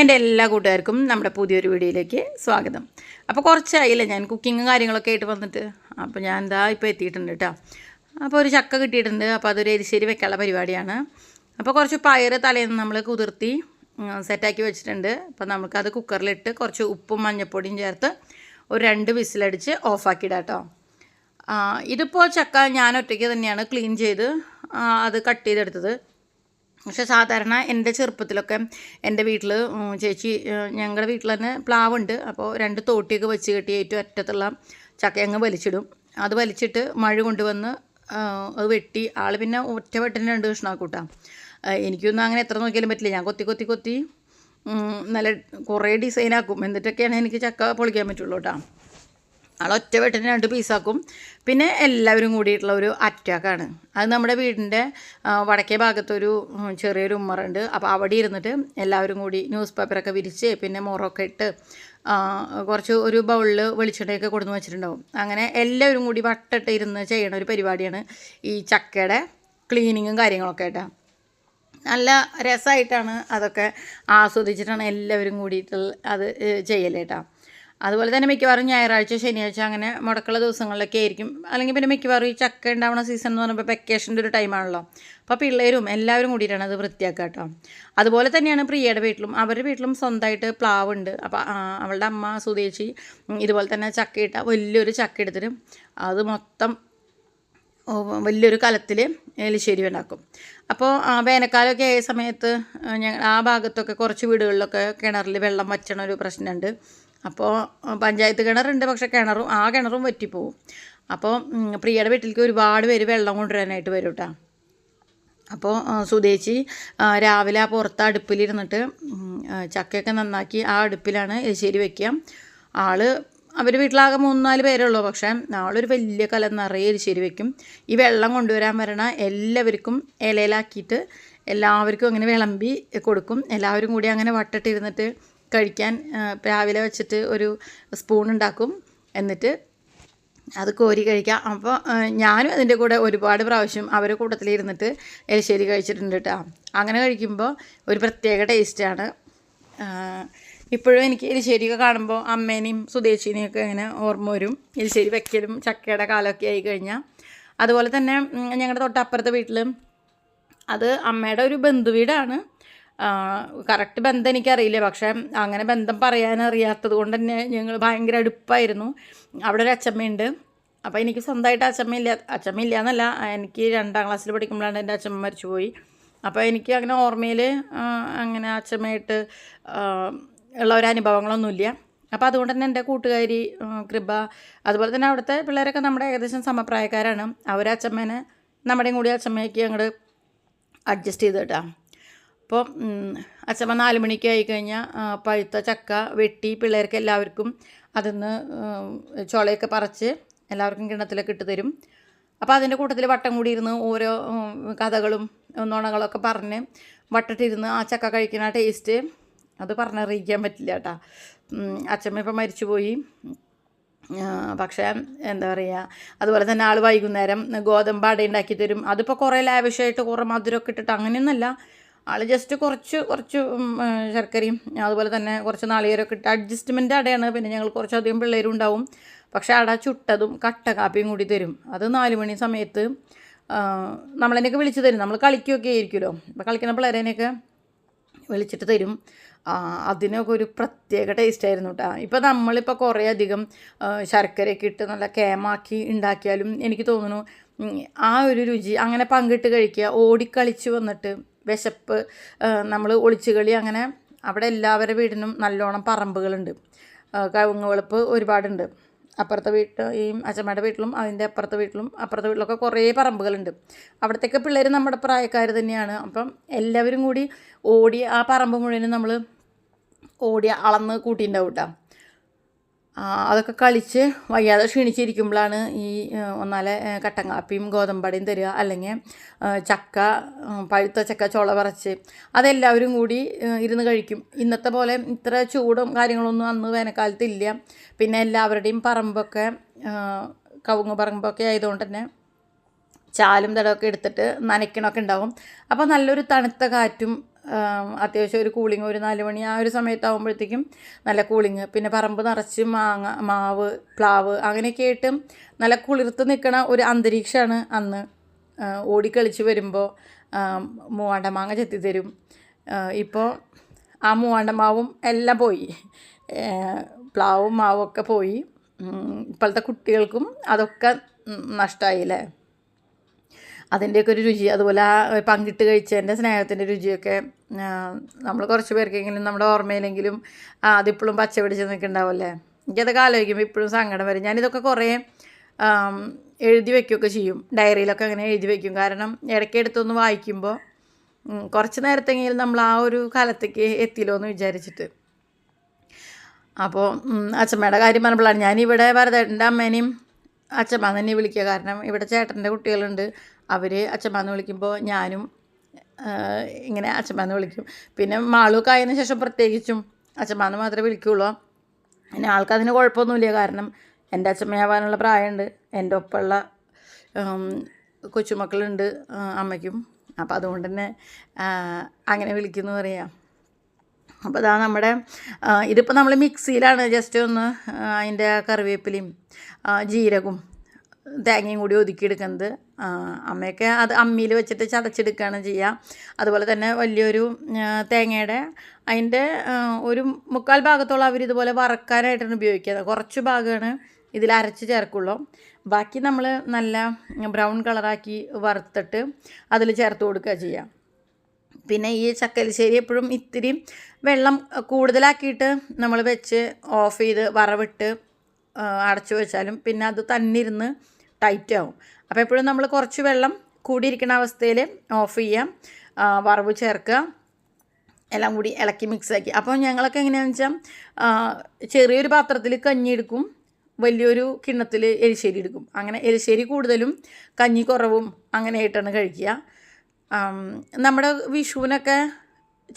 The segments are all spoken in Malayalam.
എന്റെ എല്ലാ കൂട്ടുകാർക്കും നമ്മുടെ പുതിയൊരു വീഡിയോയിലേക്ക് സ്വാഗതം. അപ്പോൾ കുറച്ചായില്ല ഞാൻ കുക്കിങ്ങും കാര്യങ്ങളൊക്കെ ആയിട്ട് വന്നിട്ട്? അപ്പോൾ ഞാൻ എന്താ ഇപ്പോൾ എത്തിയിട്ടുണ്ട് കേട്ടോ. അപ്പോൾ ഒരു ചക്ക കിട്ടിയിട്ടുണ്ട്. അപ്പോൾ അതൊരു എരിശ്ശേരി വെക്കാനുള്ള പരിപാടിയാണ്. അപ്പോൾ കുറച്ച് പയർ തലേന്ന് നമ്മൾ കുതിർത്തി സെറ്റാക്കി വെച്ചിട്ടുണ്ട്. അപ്പോൾ നമുക്കത് കുക്കറിലിട്ട് കുറച്ച് ഉപ്പും മഞ്ഞൾപ്പൊടിയും ചേർത്ത് ഒരു രണ്ട് വിസിലടിച്ച് ഓഫാക്കിയിടാം കേട്ടോ. ഇതിപ്പോൾ ചക്ക ഞാൻ ഒറ്റയ്ക്ക് തന്നെയാണ് ക്ലീൻ ചെയ്ത് അത് കട്ട് ചെയ്തെടുത്തത്. പക്ഷെ സാധാരണ എന്റെ ചെറുപ്പത്തിലൊക്കെ എന്റെ വീട്ടിൽ ചേച്ചി ഞങ്ങളുടെ വീട്ടിൽ തന്നെ പ്ലാവുണ്ട്. അപ്പോൾ രണ്ട് തോട്ടിയൊക്കെ വെച്ച് കെട്ടി ഏറ്റവും അറ്റത്തുള്ള ചക്കയങ്ങ് വലിച്ചിടും. അത് വലിച്ചിട്ട് മഴ കൊണ്ടുവന്ന് അത് വെട്ടി. ആൾ പിന്നെ ഒറ്റ വെട്ടിന് രണ്ട് കഷ്ണമാക്കൂട്ടാ എനിക്കൊന്നും അങ്ങനെ എത്ര നോക്കിയാലും പറ്റില്ല. ഞാൻ കൊത്തി കൊത്തി കൊത്തി നല്ല കുറേ ഡിസൈനാക്കും. എന്നിട്ടൊക്കെയാണ് എനിക്ക് ചക്ക പൊളിക്കാൻ പറ്റുള്ളൂ കേട്ടോ. ആൾ ഒറ്റ വെട്ടിന് രണ്ട് പീസാക്കും. പിന്നെ എല്ലാവരും കൂടിയിട്ടുള്ള ഒരു അറ്റാക്കാണ്. അത് നമ്മുടെ വീടിന്റെ വടക്കേ ഭാഗത്തൊരു ചെറിയൊരു ഉമ്മറുണ്ട്. അപ്പോൾ അവിടെ ഇരുന്നിട്ട് എല്ലാവരും കൂടി ന്യൂസ് പേപ്പറൊക്കെ വിരിച്ച് പിന്നെ മുറൊക്കെ ഇട്ട് കുറച്ച് ഒരു ബൗളിൽ വെളിച്ചെണ്ണയൊക്കെ കൊടുന്ന് വെച്ചിട്ടുണ്ടാവും. അങ്ങനെ എല്ലാവരും കൂടി വട്ടിട്ട് ഇരുന്ന് ചെയ്യണ ഒരു പരിപാടിയാണ് ഈ ചക്കയുടെ ക്ലീനിങ്ങും കാര്യങ്ങളൊക്കെ ആയിട്ടാ നല്ല രസമായിട്ടാണ് അതൊക്കെ ആസ്വദിച്ചിട്ടാണ് എല്ലാവരും കൂടിയിട്ട് അത് ചെയ്യലേട്ടാ അതുപോലെ തന്നെ മിക്കവാറും ഞായറാഴ്ച ശനിയാഴ്ച അങ്ങനെ മുടക്കുള്ള ദിവസങ്ങളിലൊക്കെ ആയിരിക്കും. അല്ലെങ്കിൽ പിന്നെ മിക്കവാറും ഈ ചക്ക ഉണ്ടാവുന്ന സീസൺ എന്ന് പറയുമ്പോൾ വെക്കേഷന്റെ ഒരു ടൈമാണല്ലോ അപ്പോൾ പിള്ളേരും എല്ലാവരും കൂടിയിട്ടാണ് അത് വൃത്തിയാക്കുക കേട്ടോ അതുപോലെ തന്നെയാണ് പ്രിയയുടെ വീട്ടിലും. അവരുടെ വീട്ടിലും സ്വന്തമായിട്ട് പ്ലാവ് ഉണ്ട് അപ്പോൾ അവളുടെ അമ്മ സുദേശി ഇതുപോലെ തന്നെ ചക്ക ഇട്ട വലിയൊരു ചക്ക എടുത്തിട്ട് അത് മൊത്തം വലിയൊരു കലത്തിൽ എലിശ്ശേരി ഉണ്ടാക്കും. അപ്പോൾ വേനൽക്കാലമൊക്കെ ആയ സമയത്ത് ഞങ്ങൾ ആ ഭാഗത്തൊക്കെ കുറച്ച് വീടുകളിലൊക്കെ കിണറിൽ വെള്ളം വറ്റണ ഒരു പ്രശ്നമുണ്ട്. അപ്പോൾ പഞ്ചായത്ത് കിണറുണ്ട് പക്ഷേ കിണറും ആ കിണറും വറ്റിപ്പോവും. അപ്പോൾ പ്രിയയുടെ വീട്ടിലേക്ക് ഒരുപാട് പേര് വെള്ളം കൊണ്ടുവരാനായിട്ട് വരും കേട്ടോ അപ്പോൾ സുദേശി രാവിലെ ആ പുറത്ത് അടുപ്പിലിരുന്നിട്ട് ചക്കയൊക്കെ നന്നാക്കി ആ അടുപ്പിലാണ് എരിശ്ശേരി വെക്കുക. ആൾ അവർ വീട്ടിലാകെ മൂന്ന് നാല് പേരേ ഉള്ളൂ പക്ഷേ ആളൊരു വലിയ കലം നിറയെ എരിശ്ശേരി വെക്കും. ഈ വെള്ളം കൊണ്ടുവരാൻ വരണ എല്ലാവർക്കും ഇലയിലാക്കിയിട്ട് എല്ലാവർക്കും അങ്ങനെ വിളമ്പി കൊടുക്കും. എല്ലാവരും കൂടി അങ്ങനെ വട്ടിട്ടിരുന്നിട്ട് കഴിക്കാൻ രാവിലെ വെച്ചിട്ട് ഒരു സ്പൂൺ ഉണ്ടാക്കും. എന്നിട്ട് അത് കോരി കഴിക്കാം. അപ്പോൾ ഞാനും അതിന്റെ കൂടെ ഒരുപാട് പ്രാവശ്യം അവരുടെ കൂട്ടത്തിലിരുന്നിട്ട് എലിശ്ശേരി കഴിച്ചിട്ടുണ്ട് കേട്ടോ അങ്ങനെ കഴിക്കുമ്പോൾ ഒരു പ്രത്യേക ടേസ്റ്റാണ് ഇപ്പോഴും എനിക്ക് എലിശ്ശേരിയൊക്കെ കാണുമ്പോൾ അമ്മേനെയും സുദേശിനെയൊക്കെ ഇങ്ങനെ ഓർമ്മ വരും. എലിശ്ശേരി വെക്കലും ചക്കയുടെ കാലമൊക്കെ ആയി കഴിഞ്ഞാൽ അതുപോലെ തന്നെ ഞങ്ങളുടെ തൊട്ടപ്പുറത്തെ വീട്ടിൽ അത് അമ്മയുടെ ഒരു ബന്ധുവീടാണ്. കറക്റ്റ് ബന്ധം എനിക്കറിയില്ല. പക്ഷേ അങ്ങനെ ബന്ധം പറയാനറിയാത്തത് കൊണ്ട് തന്നെ ഞങ്ങൾ ഭയങ്കര അടുപ്പായിരുന്നു. അവിടെ ഒരു അച്ചമ്മയുണ്ട് അപ്പോൾ എനിക്ക് സ്വന്തമായിട്ട് അച്ചമ്മയില്ല അച്ചമ്മയില്ല എന്നല്ല എനിക്ക് രണ്ടാം ക്ലാസ്സിൽ പഠിക്കുമ്പോഴാണ് എന്റെ അച്ചമ്മ മരിച്ചുപോയി. അപ്പോൾ എനിക്ക് അങ്ങനെ ഓർമ്മയിൽ അങ്ങനെ അച്ചമ്മയായിട്ട് ഉള്ള ഒരു അനുഭവങ്ങളൊന്നുമില്ല. അപ്പോൾ അതുകൊണ്ട് തന്നെ എന്റെ കൂട്ടുകാരി കൃപ അതുപോലെ തന്നെ അവിടുത്തെ പിള്ളേരൊക്കെ നമ്മുടെ ഏകദേശം സമപ്രായക്കാരാണ്. അവർ നമ്മുടെയും കൂടി അച്ചമ്മയ്ക്ക് അങ്ങോട്ട് അഡ്ജസ്റ്റ് ചെയ്ത് കേട്ടോ. അപ്പോൾ ഉം, അച്ഛമ്മ നാല് മണിക്ക് ആയി കഴിഞ്ഞാൽ പഴുത്ത ചക്ക വെട്ടി പിള്ളേർക്ക് എല്ലാവർക്കും അതിന്ന് ചുളയൊക്കെ പറിച്ച് എല്ലാവർക്കും കിണത്തിലൊക്കെ ഇട്ട് തരും. അപ്പോൾ അതിന്റെ കൂട്ടത്തിൽ വട്ടം കൂടി ഇരുന്ന് ഓരോ കഥകളും നുണകളൊക്കെ പറഞ്ഞ് വട്ടത്തിരുന്ന് ആ ചക്ക കഴിക്കുന്ന ടേസ്റ്റ് അത് പറഞ്ഞറിയിക്കാൻ പറ്റില്ല കേട്ടോ. അച്ഛമ്മ ഇപ്പം മരിച്ചുപോയി. പക്ഷേ എന്താ പറയുക അതുപോലെ തന്നെ ആൾ വൈകുന്നേരം ഗോതമ്പ് അട ഉണ്ടാക്കി തരും. അതിപ്പോൾ കുറേ ലാവിഷായിട്ട് കുറേ മധുരമൊക്കെ ഇട്ടിട്ട് അങ്ങനെയൊന്നുമല്ല. ആൾ ജസ്റ്റ് കുറച്ച് കുറച്ച് ശർക്കരയും അതുപോലെ തന്നെ കുറച്ച് നാളികേരമൊക്കെ ഇട്ട് അഡ്ജസ്റ്റ്മെന്റ് അടയാണ്. പിന്നെ ഞങ്ങൾ കുറച്ചധികം പിള്ളേരും ഉണ്ടാവും. പക്ഷേ അട ചുട്ടതും കട്ട കാപ്പിയും കൂടി തരും. അത് നാല് മണി സമയത്ത് നമ്മളതിനൊക്കെ വിളിച്ച് തരും. നമ്മൾ കളിക്കുകയൊക്കെ ആയിരിക്കുമല്ലോ. അപ്പോൾ കളിക്കുന്ന പിള്ളേരനെയൊക്കെ വിളിച്ചിട്ട് തരും. അതിനൊക്കെ ഒരു പ്രത്യേക ടേസ്റ്റ് ആയിരുന്നു കേട്ടോ ഇപ്പോൾ നമ്മളിപ്പോൾ കുറേ അധികം ശർക്കരയൊക്കെ ഇട്ട് നല്ല കേമാക്കി ഉണ്ടാക്കിയാലും എനിക്ക് തോന്നുന്നു ആ ഒരു രുചി അങ്ങനെ പങ്കിട്ട് കഴിക്കുക ഓടിക്കളിച്ച് വന്നിട്ട് വിശപ്പ് നമ്മൾ ഒളിച്ചുകളി അങ്ങനെ അവിടെ എല്ലാവരുടെ വീടിനും നല്ലോണം പറമ്പുകളുണ്ട്. കവുങ്ങ് വെളുപ്പ് ഒരുപാടുണ്ട്. അപ്പുറത്തെ വീട്ട് ഈ അച്ഛമ്മയുടെ വീട്ടിലും അതിന്റെ അപ്പുറത്തെ വീട്ടിലും അപ്പുറത്തെ വീട്ടിലൊക്കെ കുറേ പറമ്പുകളുണ്ട്. അവിടത്തേക്ക് പിള്ളേർ നമ്മുടെ പ്രായക്കാർ തന്നെയാണ്. അപ്പം എല്ലാവരും കൂടി ഓടി ആ പറമ്പ് മുഴുവനും നമ്മൾ ഓടി അളന്ന് കൂട്ടിയിട്ടുണ്ടാവും കേട്ടോ. അതൊക്കെ കളിച്ച് വയ്യാതെ ക്ഷീണിച്ചിരിക്കുമ്പോഴാണ് ഈ ഒന്നാലെ കട്ടൻ കാപ്പിയും ഗോതമ്പടയും തരിക അല്ലെങ്കിൽ ചക്ക പഴുത്ത ചക്ക ചുള പറച്ച് അതെല്ലാവരും കൂടി ഇരുന്ന് കഴിക്കും. ഇന്നത്തെ പോലെ ഇത്ര ചൂടും കാര്യങ്ങളൊന്നും അന്ന് വേനൽക്കാലത്ത് ഇല്ല. പിന്നെ എല്ലാവരുടെയും പറമ്പൊക്കെ കവുങ്ങ് പറമ്പൊക്കെ ആയതുകൊണ്ട് തന്നെ ചാലും തടമൊക്കെ എടുത്തിട്ട് നനയ്ക്കണമൊക്കെ ഉണ്ടാവും. അപ്പോൾ നല്ലൊരു തണുത്ത കാറ്റും അത്യാവശ്യം ഒരു കൂളിംഗ് ഒരു നാല് മണി ആ ഒരു സമയത്താകുമ്പോഴത്തേക്കും നല്ല കൂളിംഗ് പിന്നെ പറമ്പ് നിറച്ച് മാങ്ങ മാവ് പ്ലാവ് അങ്ങനെയൊക്കെ ആയിട്ട് നല്ല കുളിർത്ത് നിൽക്കണ ഒരു അന്തരീക്ഷമാണ് അന്ന്. ഓടിക്കളിച്ച് വരുമ്പോൾ മൂവാണ്ട മാങ്ങ ചെത്തി തരും. ഇപ്പോൾ ആ മൂവാണ്ട മാവും എല്ലാം പോയി. പ്ലാവും മാവും ഒക്കെ പോയി. ഇപ്പോഴത്തെ കുട്ടികൾക്കും അതൊക്കെ നഷ്ടമായില്ലേ അതിന്റെയൊക്കെ ഒരു രുചി അതുപോലെ ആ പങ്കിട്ട് കഴിച്ചതിന്റെ സ്നേഹത്തിന്റെ രുചിയൊക്കെ നമ്മൾ കുറച്ച് പേർക്കെങ്കിലും നമ്മുടെ ഓർമ്മയിലെങ്കിലും അതിപ്പോഴും പച്ച പിടിച്ച് നിൽക്കുന്നുണ്ടാവുമല്ലേ? എനിക്കതൊക്കെ ആലോചിക്കുമ്പോൾ ഇപ്പോഴും സങ്കടം വരും. ഞാനിതൊക്കെ കുറേ എഴുതി വയ്ക്കുകയൊക്കെ ചെയ്യും. ഡയറിയിലൊക്കെ അങ്ങനെ എഴുതി വയ്ക്കും കാരണം ഇടയ്ക്ക് എടുത്തൊന്ന് വായിക്കുമ്പോൾ കുറച്ച് നേരത്തെങ്കിലും നമ്മൾ ആ ഒരു കാലത്തേക്ക് എത്തിയല്ലോ എന്ന് വിചാരിച്ചിട്ട് അപ്പോൾ അച്ഛമ്മയുടെ കാര്യം പറഞ്ഞപ്പോഴാണ് ഞാനിവിടെ ഭരതേട്ടന്റെ അമ്മേനെയും അച്ഛമ്മ തന്നെ വിളിക്കുക. കാരണം ഇവിടെ ചേട്ടന്റെ കുട്ടികളുണ്ട്. അവർ അച്ഛമ്മാന്ന് വിളിക്കുമ്പോൾ ഞാനും ഇങ്ങനെ അച്ഛമ്മാന്ന് വിളിക്കും. പിന്നെ മാളൂക്ക് ആയതിനു ശേഷം പ്രത്യേകിച്ചും അച്ഛമ്മാന്ന് മാത്രമേ വിളിക്കുകയുള്ളൂ പിന്നെ ആൾക്കതിന് കുഴപ്പമൊന്നുമില്ല. കാരണം എന്റെ അച്ഛമ്മയാവാനുള്ള പ്രായമുണ്ട്. എന്റെ ഒപ്പമുള്ള കൊച്ചുമക്കളുണ്ട് അമ്മയ്ക്കും. അപ്പം അതുകൊണ്ട് തന്നെ അങ്ങനെ വിളിക്കുന്നു പറയാം. അപ്പോൾ ഇതാ നമ്മുടെ ഇതിപ്പോൾ നമ്മൾ മിക്സിയിലാണ് ജസ്റ്റ് ഒന്ന് അതിന്റെ കറിവേപ്പിലയും ജീരകവും തേങ്ങയും കൂടി ഒതുക്കിയെടുക്കുന്നത്. അമ്മയൊക്കെ അത് അമ്മിയിൽ വെച്ചിട്ട് ചതച്ചെടുക്കുകയാണ് ചെയ്യുക. അതുപോലെ തന്നെ വലിയൊരു തേങ്ങയുടെ അതിന്റെ ഒരു മുക്കാൽ ഭാഗത്തോളം അവർ ഇതുപോലെ വറക്കാനായിട്ടാണ് ഉപയോഗിക്കുന്നത്. കുറച്ച് ഭാഗമാണ് ഇതിൽ അരച്ച് ചേർക്കുള്ളൂ. ബാക്കി നമ്മൾ നല്ല ബ്രൗൺ കളറാക്കി വറുത്തിട്ട് അതിൽ ചേർത്ത് കൊടുക്കുക ചെയ്യുക. പിന്നെ ഈ ചക്കലിശ്ശേരി എപ്പോഴും ഇത്തിരി വെള്ളം കൂടുതലാക്കിയിട്ട് നമ്മൾ വെച്ച് ഓഫ് ചെയ്ത് വറവിട്ട് അടച്ചു വെച്ചാലും പിന്നെ അത് തന്നിരുന്ന് ടൈറ്റ് ആവും. അപ്പോൾ എപ്പോഴും നമ്മൾ കുറച്ച് വെള്ളം കൂടിയിരിക്കുന്ന അവസ്ഥയിൽ ഓഫ് ചെയ്യാം. വറവ് ചേർക്കുക. എല്ലാം കൂടി ഇളക്കി മിക്സാക്കി അപ്പോൾ ഞങ്ങളൊക്കെ എങ്ങനെയാണെന്ന് വെച്ചാൽ ചെറിയൊരു പാത്രത്തിൽ കഞ്ഞി എടുക്കും. വലിയൊരു കിണ്ണത്തിൽ എരിശ്ശേരി എടുക്കും. അങ്ങനെ എരിശ്ശേരി കൂടുതലും കഞ്ഞി കുറവും അങ്ങനെയായിട്ടാണ് കഴിക്കുക. നമ്മുടെ വിഷുവിനൊക്കെ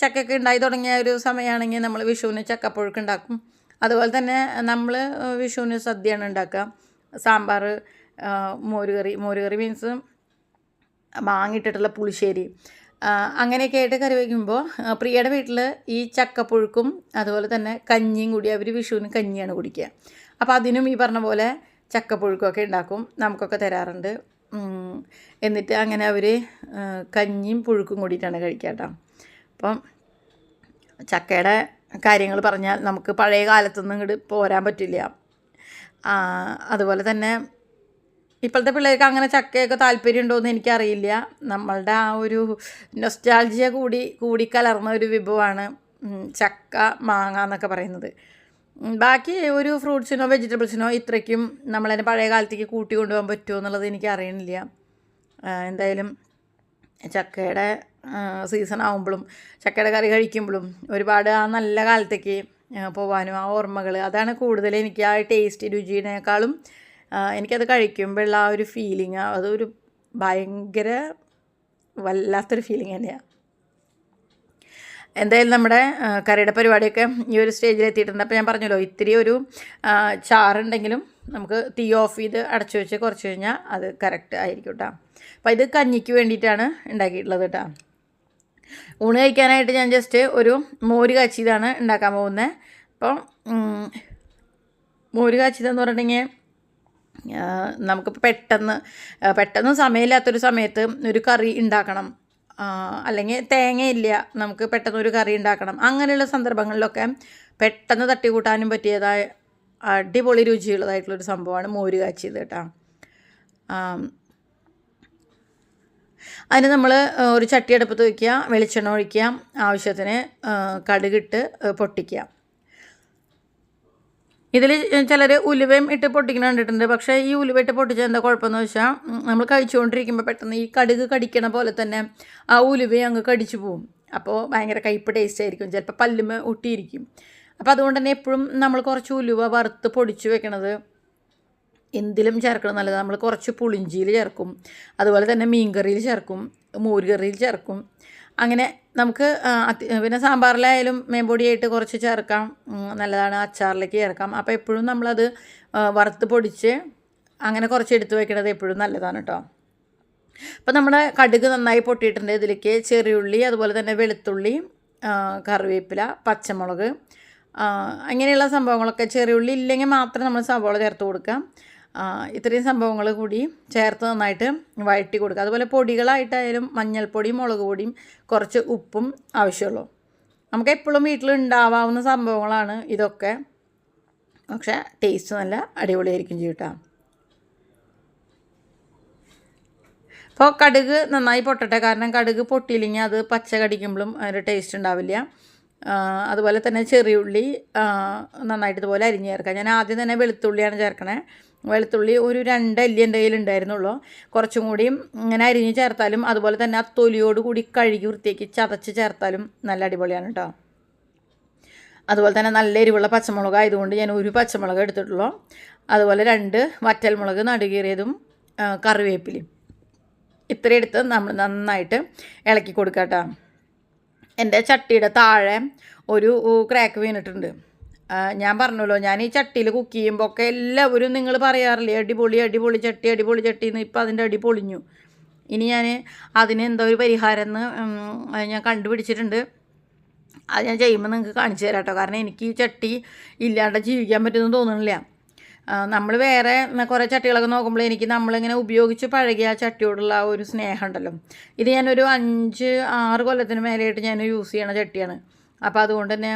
ചക്കയൊക്കെ ഉണ്ടായി തുടങ്ങിയ ഒരു സമയമാണെങ്കിൽ നമ്മൾ വിഷുവിന് ചക്കപ്പുഴുക്ക് ഉണ്ടാക്കും. അതുപോലെ തന്നെ നമ്മൾ വിഷുവിന് സദ്യയാണ് ഉണ്ടാക്കുക. സാമ്പാർ മോരുകറി മോരുകറി മീൻസ് മാങ്ങിട്ടിട്ടുള്ള പുളിശ്ശേരി. അങ്ങനെയൊക്കെ ആയിട്ട് കറി വയ്ക്കുമ്പോൾ പ്രിയയുടെ വീട്ടിൽ ഈ ചക്കപ്പുഴുക്കും അതുപോലെ തന്നെ കഞ്ഞിയും കൂടി അവർ വിഷുവിന് കഞ്ഞിയാണ് കുടിക്കുക. അപ്പോൾ അതിനും ഈ പറഞ്ഞ പോലെ ചക്കപ്പുഴുക്കൊക്കെ ഉണ്ടാക്കും നമുക്കൊക്കെ തരാറുണ്ട്. എന്നിട്ട് അങ്ങനെ അവർ കഞ്ഞിയും പുഴുക്കും കൂടിയിട്ടാണ് കഴിക്കുക കേട്ടോ. അപ്പം ചക്കയുടെ കാര്യങ്ങൾ പറഞ്ഞാൽ നമുക്ക് പഴയ കാലത്തൊന്നും ഇങ്ങോട്ട് പോരാൻ പറ്റില്ല. അതുപോലെ തന്നെ ഇപ്പോഴത്തെ പിള്ളേർക്ക് അങ്ങനെ ചക്കയൊക്കെ താല്പര്യം ഉണ്ടോ എന്ന് എനിക്കറിയില്ല. നമ്മളുടെ ആ ഒരു നൊസ്റ്റാൾജിയ കൂടി കൂടിക്കലർന്ന ഒരു വിഭവമാണ് ചക്ക മാങ്ങ എന്നൊക്കെ പറയുന്നത്. ബാക്കി ഒരു ഫ്രൂട്ട്സിനോ വെജിറ്റബിൾസിനോ ഇത്രയ്ക്കും നമ്മളതിനെ പഴയ കാലത്തേക്ക് കൂട്ടി കൊണ്ടുപോകാൻ പറ്റുമോ എന്നുള്ളത് എനിക്ക് അറിയണില്ല. എന്തായാലും ചക്കയുടെ സീസൺ ആകുമ്പോഴും ചക്കയുടെ കറി കഴിക്കുമ്പോഴും ഒരുപാട് ആ നല്ല കാലത്തേക്ക് പോവാനും ആ ഓർമ്മകൾ അതാണ് കൂടുതൽ എനിക്ക് ആ ടേസ്റ്റ് രുചിയേക്കാളും ആ, എനിക്കത് കഴിക്കുമ്പോഴുള്ള ആ ഒരു ഫീലിംഗ് അതൊരു ഭയങ്കര വല്ലാത്തൊരു ഫീലിംഗ് തന്നെയാണ് എന്തായാലും നമ്മുടെ കറിയുടെ പരിപാടിയൊക്കെ ഈ ഒരു സ്റ്റേജിൽ എത്തിയിട്ടുണ്ട്. അപ്പോൾ ഞാൻ പറഞ്ഞല്ലോ ഇത്തിരി ഒരു ചാറുണ്ടെങ്കിലും നമുക്ക് തീ ഓഫ് ചെയ്ത് അടച്ചു വെച്ച് കുറച്ച് കഴിഞ്ഞാൽ അത് കറക്റ്റ് ആയിരിക്കും കേട്ടോ അപ്പോൾ ഇത് കഞ്ഞിക്ക് വേണ്ടിയിട്ടാണ് ഉണ്ടാക്കിയിട്ടുള്ളത് കേട്ടോ ഊണ് കഴിക്കാനായിട്ട് ഞാൻ ജസ്റ്റ് ഒരു മോര് കാച്ചിയതാണ് ഉണ്ടാക്കാൻ പോകുന്നത് അപ്പം മോര് കാച്ചിയതെന്ന് പറഞ്ഞിട്ടുണ്ടെങ്കിൽ ആ, നമുക്കിപ്പോൾ പെട്ടെന്ന് പെട്ടെന്ന് സമയമില്ലാത്തൊരു സമയത്ത് ഒരു കറി ഉണ്ടാക്കണം. അല്ലെങ്കിൽ തേങ്ങയില്ല നമുക്ക് പെട്ടെന്ന് ഒരു കറി ഉണ്ടാക്കണം. അങ്ങനെയുള്ള സന്ദർഭങ്ങളിലൊക്കെ പെട്ടെന്ന് തട്ടിക്കൂട്ടാനും പറ്റിയതായ അടിപൊളി രുചിയുള്ളതായിട്ടുള്ളൊരു സംഭവമാണ് മോര് കാച്ചിയത് കേട്ടോ. അതിന് നമ്മൾ ഒരു ചട്ടി അടുപ്പത്ത് വയ്ക്കുക വെളിച്ചെണ്ണ ഒഴിക്കുക ആവശ്യത്തിന് കടുകിട്ട് പൊട്ടിക്കുക. ഇതിൽ ചിലർ ഉലുവയും ഇട്ട് പൊട്ടിക്കുന്ന കണ്ടിട്ടുണ്ട്. പക്ഷേ ഈ ഉലുവ ഇട്ട് പൊട്ടിച്ചാൽ എന്താ കുഴപ്പമെന്ന് വെച്ചാൽ നമ്മൾ കഴിച്ചുകൊണ്ടിരിക്കുമ്പോൾ പെട്ടെന്ന് ഈ കടുക് കടിക്കണ പോലെ തന്നെ ആ ഉലുവയും അങ്ങ് കടിച്ചു പോവും. അപ്പോൾ ഭയങ്കര കയ്പ് ടേസ്റ്റ് ആയിരിക്കും. ചിലപ്പോൾ പല്ലുമ ഒട്ടിയിരിക്കും. അപ്പോൾ അതുകൊണ്ട് തന്നെ എപ്പോഴും നമ്മൾ കുറച്ച് ഉലുവ വറുത്ത് പൊടിച്ച് വെക്കണത് എന്തിലും ചേർക്കണം നല്ലത്. നമ്മൾ കുറച്ച് പുളിഞ്ചിയിൽ ചേർക്കും. അതുപോലെ തന്നെ മീൻകറിയിൽ ചേർക്കും. മോരുകറിയിൽ ചേർക്കും. അങ്ങനെ നമുക്ക് പിന്നെ സാമ്പാറിലായാലും മേമ്പൊടിയായിട്ട് കുറച്ച് ചേർക്കാം. നല്ലതാണ് അച്ചാറിലേക്ക് ചേർക്കാം. അപ്പോൾ എപ്പോഴും നമ്മളത് വറുത്ത് പൊടിച്ച് അങ്ങനെ കുറച്ച് എടുത്ത് വെക്കണത് എപ്പോഴും നല്ലതാണ് കേട്ടോ അപ്പോൾ നമ്മുടെ കടുക് നന്നായി പൊട്ടിയിട്ടുണ്ട്. ഇതിലേക്ക് ചെറിയുള്ളി അതുപോലെ തന്നെ വെളുത്തുള്ളി കറിവേപ്പില പച്ചമുളക് അങ്ങനെയുള്ള സംഭവങ്ങളൊക്കെ ചെറിയുള്ളി ഇല്ലെങ്കിൽ മാത്രം നമ്മൾ സവോള ചേർത്ത് കൊടുക്കാം. ഇത്രയും സംഭവങ്ങൾ കൂടി ചേർത്ത് നന്നായിട്ട് വഴറ്റി കൊടുക്കുക. അതുപോലെ പൊടികളായിട്ടായാലും മഞ്ഞൾപ്പൊടിയും മുളക് പൊടിയും കുറച്ച് ഉപ്പും ആവശ്യമുള്ളൂ. നമുക്ക് എപ്പോഴും വീട്ടിൽ ഉണ്ടാവാവുന്ന സംഭവങ്ങളാണ് ഇതൊക്കെ. പക്ഷേ ടേസ്റ്റ് നല്ല അടിപൊളിയായിരിക്കും ചെയ്യട്ടോ അപ്പോൾ കടുക് നന്നായി പൊട്ടട്ടെ. കാരണം കടുക് പൊട്ടിയില്ലെങ്കിൽ അത് പച്ച കടിക്കുമ്പോഴും അതിന്റെ ടേസ്റ്റ് ഉണ്ടാവില്ല. അതുപോലെ തന്നെ ചെറിയുള്ളി ഉള്ളി നന്നായിട്ട് ഇതുപോലെ അരിഞ്ഞ് ചേർക്കാം ഞാൻ ആദ്യം തന്നെ വെളുത്തുള്ളിയാണ് ചേർക്കണേ. വെളുത്തുള്ളി ഒരു രണ്ട് അല്ലി എന്റെ കയ്യിൽ ഉണ്ടായിരുന്നുള്ളൂ. കുറച്ചും കൂടി ഇങ്ങനെ അരിഞ്ഞ് ചേർത്താലും അതുപോലെ തന്നെ ആ തൊലിയോട് കൂടി കഴുകി വൃത്തിയാക്കി ചതച്ച് ചേർത്താലും നല്ല അടിപൊളിയാണ് കേട്ടോ അതുപോലെ തന്നെ നല്ല എരിവുള്ള പച്ചമുളക് ആയതുകൊണ്ട് ഞാൻ ഒരു പച്ചമുളക് എടുത്തിട്ടുള്ളൂ. അതുപോലെ രണ്ട് വറ്റൽമുളക് നടുകീറിയതും കറിവേപ്പിലയും. ഇത്ര എടുത്ത് നമ്മൾ നന്നായിട്ട് ഇളക്കി കൊടുക്കാം കേട്ടോ എന്റെ ചട്ടിയുടെ താഴെ ഒരു ക്രാക്ക് വീണിട്ടുണ്ട്. ഞാൻ പറഞ്ഞല്ലോ ഞാൻ ഈ ചട്ടിയിൽ കുക്ക് ചെയ്യുമ്പോൾ ഒക്കെ എല്ലാവരും നിങ്ങൾ പറയാറില്ലേ അടിപൊളി അടിപൊളി ചട്ടി അടിപൊളി ചട്ടി എന്ന് ഇപ്പം അതിന്റെ അടി പൊളിഞ്ഞു. ഇനി ഞാൻ അതിന് എന്തോ ഒരു പരിഹാരം എന്ന് ഞാൻ കണ്ടുപിടിച്ചിട്ടുണ്ട്. അത് ഞാൻ ചെയ്യുമ്പോൾ നിങ്ങൾക്ക് കാണിച്ചു തരാം കേട്ടോ. കാരണം എനിക്ക് ഈ ചട്ടി ഇല്ലാണ്ട് ജീവിക്കാൻ പറ്റുമെന്ന് തോന്നുന്നില്ല നമ്മൾ വേറെ കുറേ ചട്ടികളൊക്കെ നോക്കുമ്പോൾ എനിക്ക് നമ്മളിങ്ങനെ ഉപയോഗിച്ച് പഴകിയ ആ ചട്ടിയോടുള്ള ഒരു സ്നേഹം ഉണ്ടല്ലോ. ഇത് ഞാനൊരു അഞ്ച് ആറ് കൊല്ലത്തിന് മേലെയായിട്ട് ഞാൻ യൂസ് ചെയ്യണ ചട്ടിയാണ്. അപ്പോൾ അതുകൊണ്ട് തന്നെ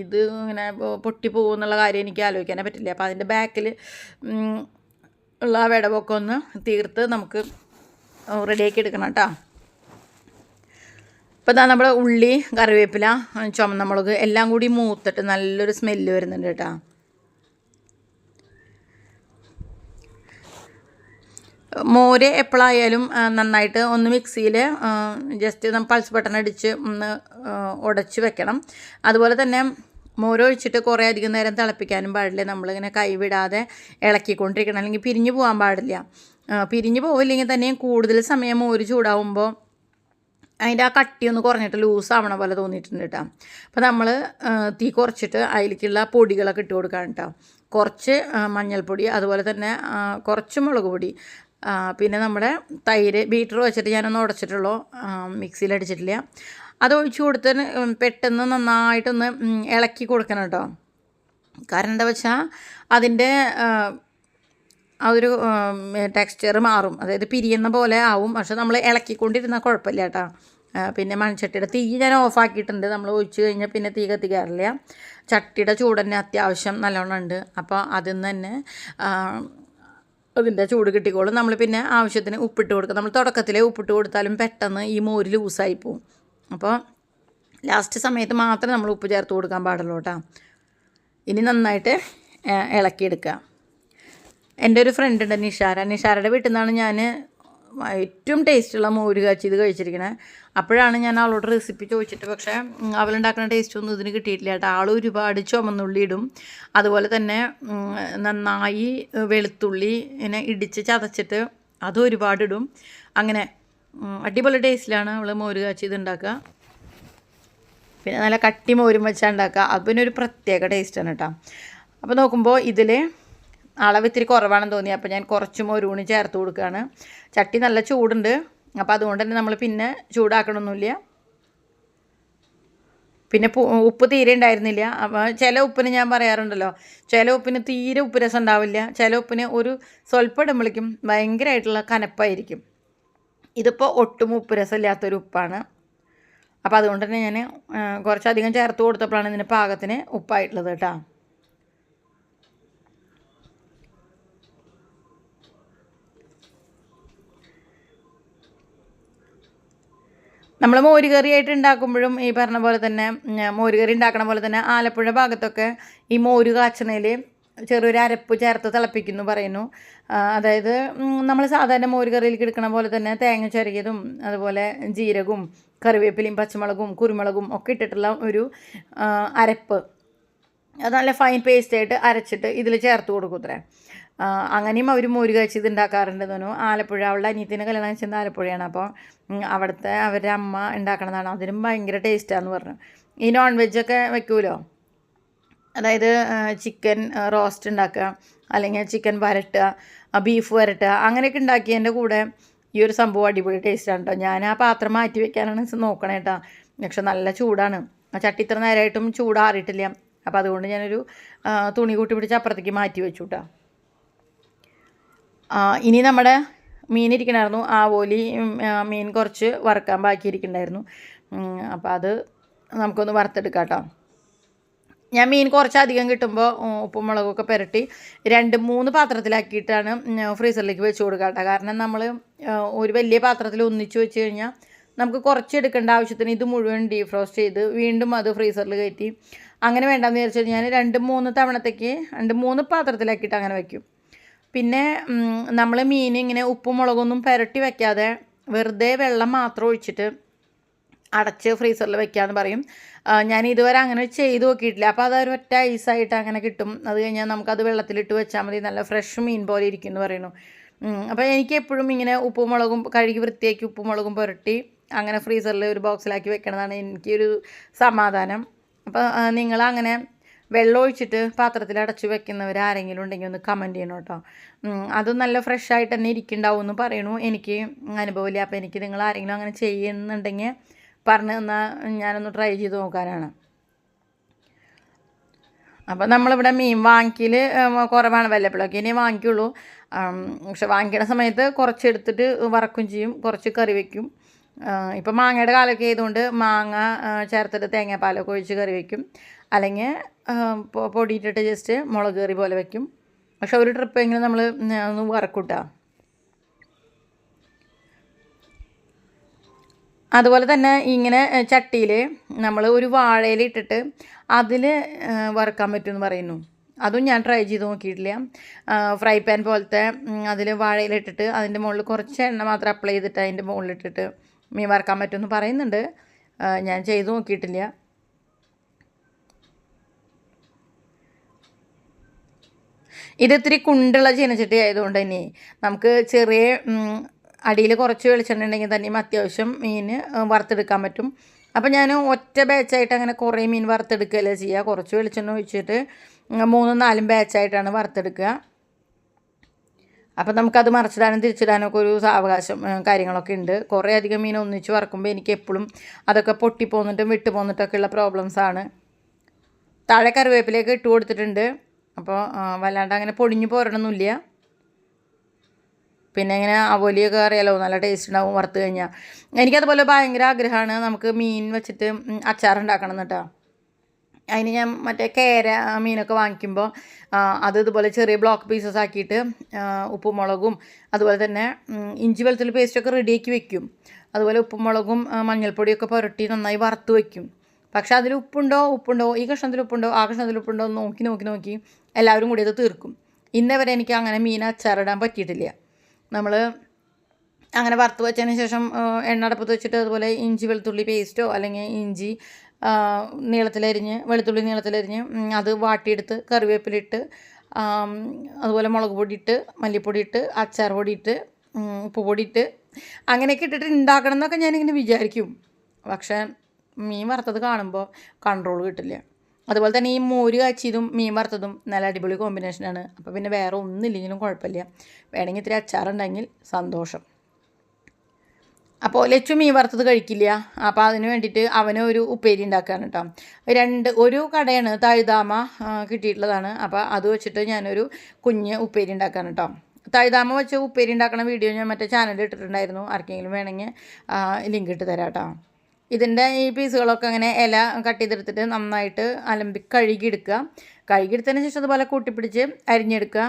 ഇത് ഇങ്ങനെ പൊ- പൊട്ടിപ്പോകുന്നുള്ള കാര്യം എനിക്ക് ആലോചിക്കാനേ പറ്റില്ല. അപ്പോൾ അതിന്റെ ബാക്കിൽ ഉള്ള ആ വിടവൊക്കെ ഒന്ന് തീർത്ത് നമുക്ക് റെഡിയാക്കി എടുക്കണം കേട്ടോ. ഇപ്പോൾ ഇതാ നമ്മുടെ ഉള്ളി കറിവേപ്പില ചുമന്ന മുളക് എല്ലാം കൂടി മൂത്തിട്ട് നല്ലൊരു സ്മെല്ല് വരുന്നുണ്ട് കേട്ടോ. മോര് എപ്പോഴായാലും നന്നായിട്ട് ഒന്ന് മിക്സിയിൽ ജസ്റ്റ് പൾസ് ബട്ടൺ അടിച്ച് ഒന്ന് ഉടച്ച് വെക്കണം. അതുപോലെ തന്നെ മോരൊഴിച്ചിട്ട് കുറേ അധികം നേരം തിളപ്പിക്കാനും പാടില്ല. നമ്മളിങ്ങനെ കൈവിടാതെ ഇളക്കിക്കൊണ്ടിരിക്കണം. അല്ലെങ്കിൽ പിരിഞ്ഞു പോകാൻ പാടില്ല. പിരിഞ്ഞു പോവില്ലെങ്കിൽ തന്നെയും കൂടുതൽ സമയം മോര് ചൂടാവുമ്പോൾ അതിന്റെ ആ കട്ടി ഒന്ന് കുറഞ്ഞിട്ട് ലൂസ് ആവണ പോലെ തോന്നിയിട്ടുണ്ട് കേട്ടോ. അപ്പോൾ നമ്മൾ തീ കുറച്ചിട്ട് അതിലേക്കുള്ള പൊടികളൊക്കെ ഇട്ട് കൊടുക്കാൻ കേട്ടോ. കുറച്ച് മഞ്ഞൾപ്പൊടി അതുപോലെ തന്നെ കുറച്ച് മുളക് പൊടി. പിന്നെ നമ്മുടെ തൈര് ബീറ്റർ വെച്ചിട്ട് ഞാനൊന്ന് ഉടച്ചിട്ടുള്ളൂ. മിക്സിയിൽ അടിച്ചിട്ടില്ല. അത് ഒഴിച്ചു കൊടുത്തതിന് പെട്ടെന്ന് നന്നായിട്ടൊന്ന് ഇളക്കി കൊടുക്കണം കേട്ടോ. കാരണം എന്താ വെച്ചാൽ അതിന്റെ ആ, ഒരു ടെക്സ്ചർ മാറും. അതായത് പിരിയുന്ന പോലെ ആവും. പക്ഷെ നമ്മൾ ഇളക്കിക്കൊണ്ടിരുന്നാൽ കുഴപ്പമില്ല കേട്ടോ. പിന്നെ മൺചട്ടിയുടെ തീ ഞാൻ ഓഫാക്കിയിട്ടുണ്ട് നമ്മൾ ഒഴിച്ച് കഴിഞ്ഞാൽ പിന്നെ തീ കത്തിക്കാറില്ല. ചട്ടിയുടെ ചൂടന്നെ അത്യാവശ്യം നല്ലോണം ഉണ്ട്. അപ്പോൾ അതിൽ നിന്ന് തന്നെ അതിന്റെ ചൂട് കിട്ടിക്കോളും. നമ്മൾ പിന്നെ ആവശ്യത്തിന് ഉപ്പിട്ട് കൊടുക്കുക നമ്മൾ തുടക്കത്തിലേ ഉപ്പിട്ട് കൊടുത്താലും പെട്ടെന്ന് ഈ മോര് ലൂസായി പോവും. അപ്പോൾ ലാസ്റ്റ് സമയത്ത് മാത്രമേ നമ്മൾ ഉപ്പ് ചേർത്ത് കൊടുക്കാൻ പാടുള്ളൂ കേട്ടോ. ഇനി നന്നായിട്ട് ഇളക്കിയെടുക്കുക. എന്റെ ഒരു ഫ്രണ്ട് ഉണ്ട് നിഷാര. നിഷാരയുടെ വീട്ടിൽ നിന്നാണ് ഞാൻ ഏറ്റവും ടേസ്റ്റുള്ള മോര് കാച്ചി ഇത് കഴിച്ചിരിക്കണേ. അപ്പോഴാണ് ഞാൻ അവളോട് റെസിപ്പി ചോദിച്ചിട്ട് പക്ഷേ അവളുണ്ടാക്കുന്ന ടേസ്റ്റ് ഒന്നും ഇതിന് കിട്ടിയിട്ടില്ല കേട്ടോ. ആൾ ഒരുപാട് ചുമന്നുള്ളി ഇടും അതുപോലെ തന്നെ നന്നായി വെളുത്തുള്ളി ഇങ്ങനെ ഇടിച്ച് ചതച്ചിട്ട് അതും ഒരുപാട് ഇടും അങ്ങനെ അടിപൊളി ടേസ്റ്റിലാണ് അവൾ മോര് കാച്ചി ഇത് ഉണ്ടാക്കുക. പിന്നെ നല്ല കട്ടി മോരും വെച്ചാൽ ഉണ്ടാക്കുക. അത് പിന്നെ ഒരു പ്രത്യേക ടേസ്റ്റാണ് കേട്ടോ. അപ്പോൾ നോക്കുമ്പോൾ ഇതിൽ അളവ് ഇത്തിരി കുറവാണെന്ന് തോന്നി. അപ്പോൾ ഞാൻ കുറച്ച് മോരൂണി ചേർത്ത് കൊടുക്കുകയാണ്. ചട്ടി നല്ല ചൂടുണ്ട്. അപ്പോൾ അതുകൊണ്ട് തന്നെ നമ്മൾ പിന്നെ ചൂടാക്കണമൊന്നുമില്ല പിന്നെ ഉപ്പ് തീരെ ഉണ്ടായിരുന്നില്ല. അപ്പോൾ ചില ഉപ്പിന് ഞാൻ പറയാറുണ്ടല്ലോ ചില ഉപ്പിന് തീരെ ഉപ്പ് രസം ഉണ്ടാവില്ല. ചില ഉപ്പിന് ഒരു സ്വല്പം ഇടുമ്പോഴേക്കും ഭയങ്കരമായിട്ടുള്ള കനപ്പായിരിക്കും. ഇതിപ്പോൾ ഒട്ടും ഉപ്പ് രസമില്ലാത്തൊരു ഉപ്പാണ്. അപ്പോൾ അതുകൊണ്ട് തന്നെ ഞാൻ കുറച്ചധികം ചേർത്ത് കൊടുത്തപ്പോഴാണ് ഇതിന് പാകത്തിന് ഉപ്പായിട്ടുള്ളത് കേട്ടോ. നമ്മൾ മോര് കറിയായിട്ട് ഉണ്ടാക്കുമ്പോഴും ഈ പറഞ്ഞ പോലെ തന്നെ മോര് കറി ഉണ്ടാക്കണ പോലെ തന്നെ ആലപ്പുഴ ഭാഗത്തൊക്കെ ഈ മോര് കാച്ചണയിൽ ചെറിയൊരു അരപ്പ് ചേർത്ത് തിളപ്പിക്കുന്നു പറയുന്നു. അതായത് നമ്മൾ സാധാരണ മോര് കറിയിലേക്ക് എടുക്കണ പോലെ തന്നെ തേങ്ങ ചെറിയതും അതുപോലെ ജീരകവും കറിവേപ്പിലയും പച്ചമുളകും കുരുമുളകും ഒക്കെ ഇട്ടിട്ടുള്ള ഒരു അരപ്പ്. അത് നല്ല ഫൈൻ പേസ്റ്റ് ആയിട്ട് അരച്ചിട്ട് ഇതിൽ ചേർത്ത് കൊടുക്കും അങ്ങനെയും അവർ മോര് കാച്ചി ഇത് ഉണ്ടാക്കാറുണ്ട് തോന്നുന്നു ആലപ്പുഴ അവളുടെ അനിയത്തിന്റെ കല്യാണം കഴിച്ചത് ആലപ്പുഴയാണ്. അപ്പോൾ അവിടുത്തെ അവരുടെ അമ്മ ഉണ്ടാക്കണതാണ്. അതിനും ഭയങ്കര ടേസ്റ്റാന്ന് പറഞ്ഞു. ഈ നോൺ വെജൊക്കെ വെക്കുമല്ലോ അതായത് ചിക്കൻ റോസ്റ്റ് ഉണ്ടാക്കുക അല്ലെങ്കിൽ ചിക്കൻ വരട്ടുക ബീഫ് വരട്ടുക അങ്ങനെയൊക്കെ ഉണ്ടാക്കിയതിന്റെ കൂടെ ഈ ഒരു സംഭവം അടിപൊളി ടേസ്റ്റാണ് കേട്ടോ ഞാൻ ആ പാത്രം മാറ്റി വെക്കാനാണ് നോക്കണേ കേട്ടോ പക്ഷെ നല്ല ചൂടാണ്. ആ ചട്ടി ഇത്ര നേരമായിട്ടും ചൂടാറിയിട്ടില്ല. അപ്പോൾ അതുകൊണ്ട് ഞാനൊരു തുണി കൂട്ടി പിടിച്ച് അപ്പുറത്തേക്ക് മാറ്റി വെച്ചു കേട്ടോ ഇനി നമ്മുടെ മീൻ ഇരിക്കണമായിരുന്നു ആവോലി ഉം, മീൻ കുറച്ച് വറുക്കാൻ ബാക്കി അപ്പം അപ്പോൾ അത് നമുക്കൊന്ന് വറുത്തെടുക്കാം കേട്ടോ ഞാൻ മീൻ കുറച്ചധികം കിട്ടുമ്പോൾ ഉപ്പും മുളകൊക്കെ പുരട്ടി രണ്ട് മൂന്ന് പാത്രത്തിലാക്കിയിട്ടാണ് ഫ്രീസറിലേക്ക് വെച്ച് കൊടുക്കുക കേട്ടോ കാരണം നമ്മൾ ഒരു വലിയ പാത്രത്തിൽ ഒന്നിച്ച് വെച്ച് കഴിഞ്ഞാൽ നമുക്ക് കുറച്ച് എടുക്കേണ്ട ആവശ്യത്തിന് ഇത് മുഴുവൻ ഡീഫ്രോസ്റ്റ് ചെയ്ത് വീണ്ടും അത് ഫ്രീസറിൽ കയറ്റി. അങ്ങനെ വേണ്ടെന്ന് വിചാരിച്ചു കഴിഞ്ഞാൽ രണ്ട് മൂന്ന് തവണത്തേക്ക് രണ്ട് മൂന്ന് പാത്രത്തിലാക്കിയിട്ട് അങ്ങനെ വയ്ക്കും പിന്നെ നമ്മൾ മീൻ ഇങ്ങനെ ഉപ്പും മുളകൊന്നും പുരട്ടി വെക്കാതെ വെറുതെ വെള്ളം മാത്രം ഒഴിച്ചിട്ട് അടച്ച് ഫ്രീസറിൽ വെക്കാമെന്ന് പറയും. ഞാൻ ഇതുവരെ അങ്ങനെ ചെയ്ത് നോക്കിയിട്ടില്ല. അപ്പോൾ അതൊരു ഒറ്റ ഐസായിട്ട് അങ്ങനെ കിട്ടും. അത് കഴിഞ്ഞാൽ നമുക്കത് വെള്ളത്തിലിട്ട് വെച്ചാൽ മതി. നല്ല ഫ്രഷ് മീൻ പോലെ ഇരിക്കും എന്ന് പറയുന്നു അപ്പോൾ എനിക്ക് എപ്പോഴും ഇങ്ങനെ ഉപ്പും മുളകും കഴുകി വൃത്തിയാക്കി ഉപ്പും മുളകും പുരട്ടി അങ്ങനെ ഫ്രീസറിൽ ഒരു ബോക്സിലാക്കി വെക്കണതാണ് എനിക്കൊരു സമാധാനം. അപ്പോൾ നിങ്ങൾ അങ്ങനെ വെള്ളം ഒഴിച്ചിട്ട് പാത്രത്തിൽ അടച്ചു വെക്കുന്നവർ ആരെങ്കിലും ഉണ്ടെങ്കിൽ ഒന്ന് കമന്റ് ചെയ്യണം കേട്ടോ. അത് നല്ല ഫ്രഷ് ആയിട്ട് തന്നെ ഇരിക്കുന്നുണ്ടാവും എന്ന് പറയണു. എനിക്ക് അനുഭവമില്ല. അപ്പോൾ എനിക്ക് നിങ്ങൾ ആരെങ്കിലും അങ്ങനെ ചെയ്യുന്നുണ്ടെങ്കിൽ പറഞ്ഞ് തന്നാൽ ഞാനൊന്ന് ട്രൈ ചെയ്ത് നോക്കാനാണ്. അപ്പോൾ നമ്മളിവിടെ മീൻ വാങ്ങിക്കൽ കുറവാണ്. വല്ലപ്പോഴൊക്കെ ഇനി വാങ്ങിക്കുള്ളൂ. പക്ഷെ വാങ്ങിക്കണ സമയത്ത് കുറച്ച് എടുത്തിട്ട് വറക്കും ചെയ്യും. കുറച്ച് കറി വയ്ക്കും ഇപ്പം മാങ്ങയുടെ കാലമൊക്കെ ആയതുകൊണ്ട് മാങ്ങ ചേർത്തിട്ട് തേങ്ങാപ്പാലൊക്കെ ഒഴിച്ച് കറി വയ്ക്കും അല്ലെങ്കിൽ പൊടിയിട്ടിട്ട് ജസ്റ്റ് മുളക് കറി പോലെ വയ്ക്കും പക്ഷെ ഒരു ട്രിപ്പ് എങ്കിലും നമ്മൾ ഒന്ന് വറക്കൂട്ടാ. അതുപോലെ തന്നെ ഇങ്ങനെ ചട്ടിയിൽ നമ്മൾ ഒരു വാഴയിൽ ഇട്ടിട്ട് അതിൽ വറുക്കാൻ പറ്റുമെന്ന് പറയുന്നു. അതും ഞാൻ ട്രൈ ചെയ്ത് നോക്കിയിട്ടില്ല. ഫ്രൈ പാൻ പോലത്തെ അതിൽ വാഴയിലിട്ടിട്ട് അതിന്റെ മുകളിൽ കുറച്ച് എണ്ണ മാത്രം അപ്ലൈ ചെയ്തിട്ട് അതിന്റെ മുകളിലിട്ടിട്ട് മീൻ വറുക്കാൻ പറ്റുമെന്ന് പറയുന്നുണ്ട്. ഞാൻ ചെയ്ത് നോക്കിയിട്ടില്ല. ഇത് ഇത്തിരി കുണ്ടുള്ള ചീനച്ചട്ടി ആയതുകൊണ്ട് തന്നെ നമുക്ക് ചെറിയ അടിയിൽ കുറച്ച് വെളിച്ചെണ്ണ ഉണ്ടെങ്കിൽ തന്നെയും അത്യാവശ്യം മീൻ വറുത്തെടുക്കാൻ പറ്റും. അപ്പോൾ ഞാൻ ഒറ്റ ബാച്ചായിട്ട് അങ്ങനെ കുറേ മീൻ വറുത്തെടുക്കുകയല്ലേ ചെയ്യുക കുറച്ച് വെളിച്ചെണ്ണ ഒഴിച്ചിട്ട് മൂന്നും നാലും ബാച്ചായിട്ടാണ് വറുത്തെടുക്കുക. അപ്പം നമുക്കത് മറിച്ചിടാനും തിരിച്ചിടാനും ഒക്കെ ഒരു സാവകാശം കാര്യങ്ങളൊക്കെ ഉണ്ട്. കുറേ അധികം മീൻ ഒന്നിച്ച് വറക്കുമ്പോൾ എനിക്ക് എപ്പോഴും അതൊക്കെ പൊട്ടിപ്പോന്നിട്ടും വിട്ടുപോന്നിട്ടൊക്കെയുള്ള പ്രോബ്ലംസാണ് താഴെ കറിവേപ്പിലേക്ക് ഇട്ട് കൊടുത്തിട്ടുണ്ട്. അപ്പോൾ വല്ലാണ്ട് അങ്ങനെ പൊടിഞ്ഞു പോരണമൊന്നുമില്ല പിന്നെ ഇങ്ങനെ അവലിയൊക്കെ അറിയാലോ നല്ല ടേസ്റ്റ് ഉണ്ടാവും വറുത്ത് കഴിഞ്ഞാൽ എനിക്കതുപോലെ ഭയങ്കര ആഗ്രഹമാണ് നമുക്ക് മീൻ വെച്ചിട്ട് അച്ചാറുണ്ടാക്കണം കേട്ടോ അതിന് ഞാൻ മറ്റേ കേര മീനൊക്കെ വാങ്ങിക്കുമ്പോൾ അത് ഇതുപോലെ ചെറിയ ബ്ലോക്ക് പീസസ് ആക്കിയിട്ട് ഉപ്പുമുളകും ഉപ്പും മുളകും അതുപോലെ തന്നെ ഇഞ്ചി വെളുത്തുള്ളി പേസ്റ്റൊക്കെ റെഡിയാക്കി വെക്കും. അതുപോലെ ഉപ്പും മുളകും മഞ്ഞൾപ്പൊടിയൊക്കെ പുരട്ടി നന്നായി വറുത്ത് വെക്കും. പക്ഷേ അതിൽ ഉപ്പുണ്ടോ ഉപ്പുണ്ടോ ഈ കഷ്ണത്തിൽ ഉപ്പുണ്ടോ ആ കഷ്ണത്തിൽ ഉപ്പുണ്ടോ എന്ന് നോക്കി നോക്കി നോക്കി എല്ലാവരും കൂടി അത് തീർക്കും. ഇന്നേ വരെ എനിക്ക് അങ്ങനെ മീൻ അച്ചാറിടാൻ പറ്റിയിട്ടില്ല. നമ്മൾ അങ്ങനെ വറുത്ത് വെച്ചതിന് ശേഷം എണ്ണ അടുപ്പത്ത് വെച്ചിട്ട് അതുപോലെ ഇഞ്ചി വെളുത്തുള്ളി പേസ്റ്റോ അല്ലെങ്കിൽ ഇഞ്ചി നീളത്തിലരിഞ്ഞ് വെളുത്തുള്ളി നീളത്തിലരിഞ്ഞ് അത് വാട്ടിയെടുത്ത് കറിവേപ്പിലിട്ട് അതുപോലെ മുളക് പൊടി ഇട്ട് മല്ലിപ്പൊടി ഇട്ട് അച്ചാർ പൊടിയിട്ട് ഉപ്പ് പൊടിയിട്ട് അങ്ങനെയൊക്കെ ഇട്ടിട്ട് ഉണ്ടാക്കണം എന്നൊക്കെ ഞാനിങ്ങനെ വിചാരിക്കും. പക്ഷേ മീൻ വറുത്തത് കാണുമ്പോൾ കൺട്രോൾ കിട്ടില്ല. അതുപോലെ തന്നെ ഈ മോര് കാച്ചിയതും മീൻ വറുത്തതും നല്ല അടിപൊളി കോമ്പിനേഷനാണ് അപ്പോൾ പിന്നെ വേറെ ഒന്നുമില്ലെങ്കിലും കുഴപ്പമില്ല. വേണമെങ്കിൽ ഇത്തിരി അച്ചാറുണ്ടെങ്കിൽ സന്തോഷം. അപ്പോൾ ലച്ചു മീൻ വറുത്തത് കഴിക്കില്ല. അപ്പോൾ അതിന് വേണ്ടിയിട്ട് അവന് ഒരു ഉപ്പേരി ഉണ്ടാക്കുകയാണ് കേട്ടോ രണ്ട് ഒരു കടയാണ് തഴുതാമ കിട്ടിയിട്ടുള്ളതാണ്. അപ്പോൾ അത് വെച്ചിട്ട് ഞാനൊരു കുഞ്ഞ് ഉപ്പേരി ഉണ്ടാക്കുകയാണ് കേട്ടോ തഴുതാമ വെച്ച് ഉപ്പേരി ഉണ്ടാക്കുന്ന വീഡിയോ ഞാൻ മറ്റേ ചാനലിൽ ഇട്ടിട്ടുണ്ടായിരുന്നു. ആർക്കെങ്കിലും വേണമെങ്കിൽ ലിങ്ക് ഇട്ട് തരാം കേട്ടോ ഇതിന്റെ ഈ പീസുകളൊക്കെ അങ്ങനെ ഇല കട്ട് ചെയ്തെടുത്തിട്ട് നന്നായിട്ട് അലമ്പി കഴുകിയെടുക്കുക. കഴുകിയെടുത്തതിന് ശേഷം അതുപോലെ കൂട്ടിപ്പിടിച്ച് അരിഞ്ഞെടുക്കുക.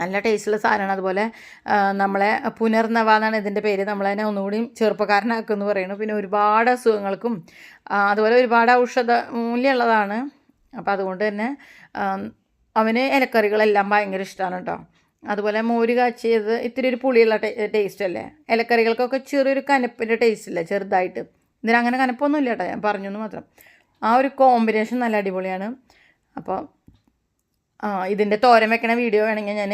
നല്ല ടേസ്റ്റുള്ള സാധനമാണ്. അതുപോലെ നമ്മളെ പുനർനവ എന്നാണ് ഇതിന്റെ പേര്. നമ്മളതിനെ ഒന്നുകൂടി ചെറുപ്പക്കാരനാക്കും എന്ന് പറയുന്നു. പിന്നെ ഒരുപാട് അസുഖങ്ങൾക്കും അതുപോലെ ഒരുപാട് ഔഷധ മൂല്യമുള്ളതാണ്. അപ്പോൾ അതുകൊണ്ട് തന്നെ അവന് ഇലക്കറികളെല്ലാം ഭയങ്കര ഇഷ്ടമാണ് കേട്ടോ. അതുപോലെ മോര് കാച്ചിയത് ഇത്തിരി ഒരു പുളിയുള്ള ടേസ്റ്റ് അല്ലേ ഇലക്കറികൾക്കൊക്കെ ചെറിയൊരു കനപ്പിന്റെ ടേസ്റ്റ് ഇല്ലേ ചെറുതായിട്ട്? ഇതിനങ്ങനെ കനപ്പൊന്നും ഇല്ല കേട്ടോ ഞാൻ പറഞ്ഞു എന്ന് മാത്രം. ആ ഒരു കോമ്പിനേഷൻ നല്ല അടിപൊളിയാണ്. അപ്പോൾ ആ ഇതിന്റെ തോരൻ വെക്കണ വീഡിയോ വേണമെങ്കിൽ ഞാൻ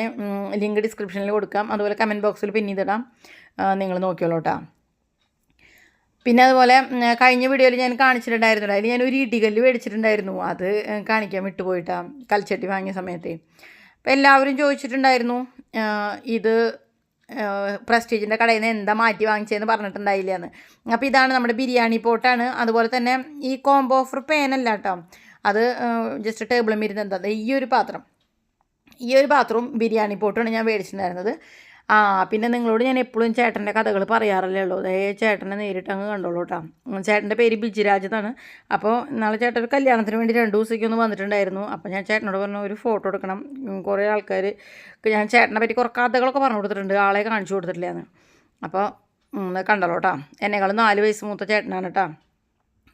ലിങ്ക് ഡിസ്ക്രിപ്ഷനിൽ കൊടുക്കാം. അതുപോലെ കമന്റ് ബോക്സിൽ പിൻ ചെയ്തിടാം. നിങ്ങൾ നോക്കിയോളൂ കേട്ടോ. പിന്നെ അതുപോലെ കഴിഞ്ഞ വീഡിയോയിൽ ഞാൻ കാണിച്ചിട്ടുണ്ടായിരുന്നു അതിൽ ഞാൻ ഒരു ഇടികല്ല് മേടിച്ചിട്ടുണ്ടായിരുന്നു. അത് കാണിക്കാൻ വിട്ടുപോയിട്ടാണ് കൽച്ചട്ടി വാങ്ങിയ സമയത്ത്. അപ്പോൾ എല്ലാവരും ചോദിച്ചിട്ടുണ്ടായിരുന്നു ഇത് പ്രസ്റ്റീജിന്റെ കടയിൽ നിന്ന് എന്താ മാറ്റി വാങ്ങിച്ചതെന്ന് പറഞ്ഞിട്ടുണ്ടായില്ല എന്ന് അപ്പോൾ ഇതാണ് നമ്മുടെ ബിരിയാണി പോട്ടാണ്. അതുപോലെ തന്നെ ഈ കോംബോ ഓഫർ പേനല്ല കേട്ടോ. അത് ജസ്റ്റ് ടേബിളും ഇരുന്ന് എന്താ ഈ ഒരു പാത്രം. ഈ ഒരു പാത്രവും ബിരിയാണി പോട്ടുമാണ് ഞാൻ മേടിച്ചിട്ടുണ്ടായിരുന്നത്. ആ പിന്നെ നിങ്ങളോട് ഞാൻ എപ്പോഴും ചേട്ടന്റെ കഥകൾ പറയാറല്ലേ ഉള്ളൂ. അതേ ചേട്ടനെ നേരിട്ട് അങ്ങ് കണ്ടോളൂ കേട്ടോ. ചേട്ടന്റെ പേര് ബിജിരാജ് എന്നാണ് അപ്പോൾ നാളെ ചേട്ടൻ ഒരു കല്യാണത്തിന് വേണ്ടി രണ്ട് ദിവസത്തേക്ക് ഒന്ന് വന്നിട്ടുണ്ടായിരുന്നു. അപ്പോൾ ഞാൻ ചേട്ടനോട് പറഞ്ഞു ഒരു ഫോട്ടോ എടുക്കണം. കുറേ ആൾക്കാർ ഞാൻ ചേട്ടനെ പറ്റി കുറേ കഥകളൊക്കെ പറഞ്ഞു കൊടുത്തിട്ടുണ്ട്. ആളെ കാണിച്ചു കൊടുത്തിട്ടില്ലാന്ന്. അപ്പോൾ കണ്ടല്ലോ കേട്ടോ. എന്നെക്കാളും നാല് വയസ്സ് മൂത്ത ചേട്ടനാണ് കേട്ടോ.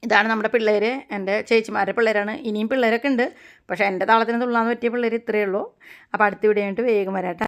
ഇതാണ് നമ്മുടെ പിള്ളേർ എന്റെ ചേച്ചിമാരുടെ പിള്ളേരാണ്. ഇനിയും പിള്ളേരൊക്കെ ഉണ്ട്. പക്ഷേ എന്റെ താളത്തിന് തുള്ളാൻ പറ്റിയ പിള്ളേർ ഇത്രയേ ഉള്ളൂ. അപ്പോൾ അടുത്ത വീഡിയോ വേഗം വരാം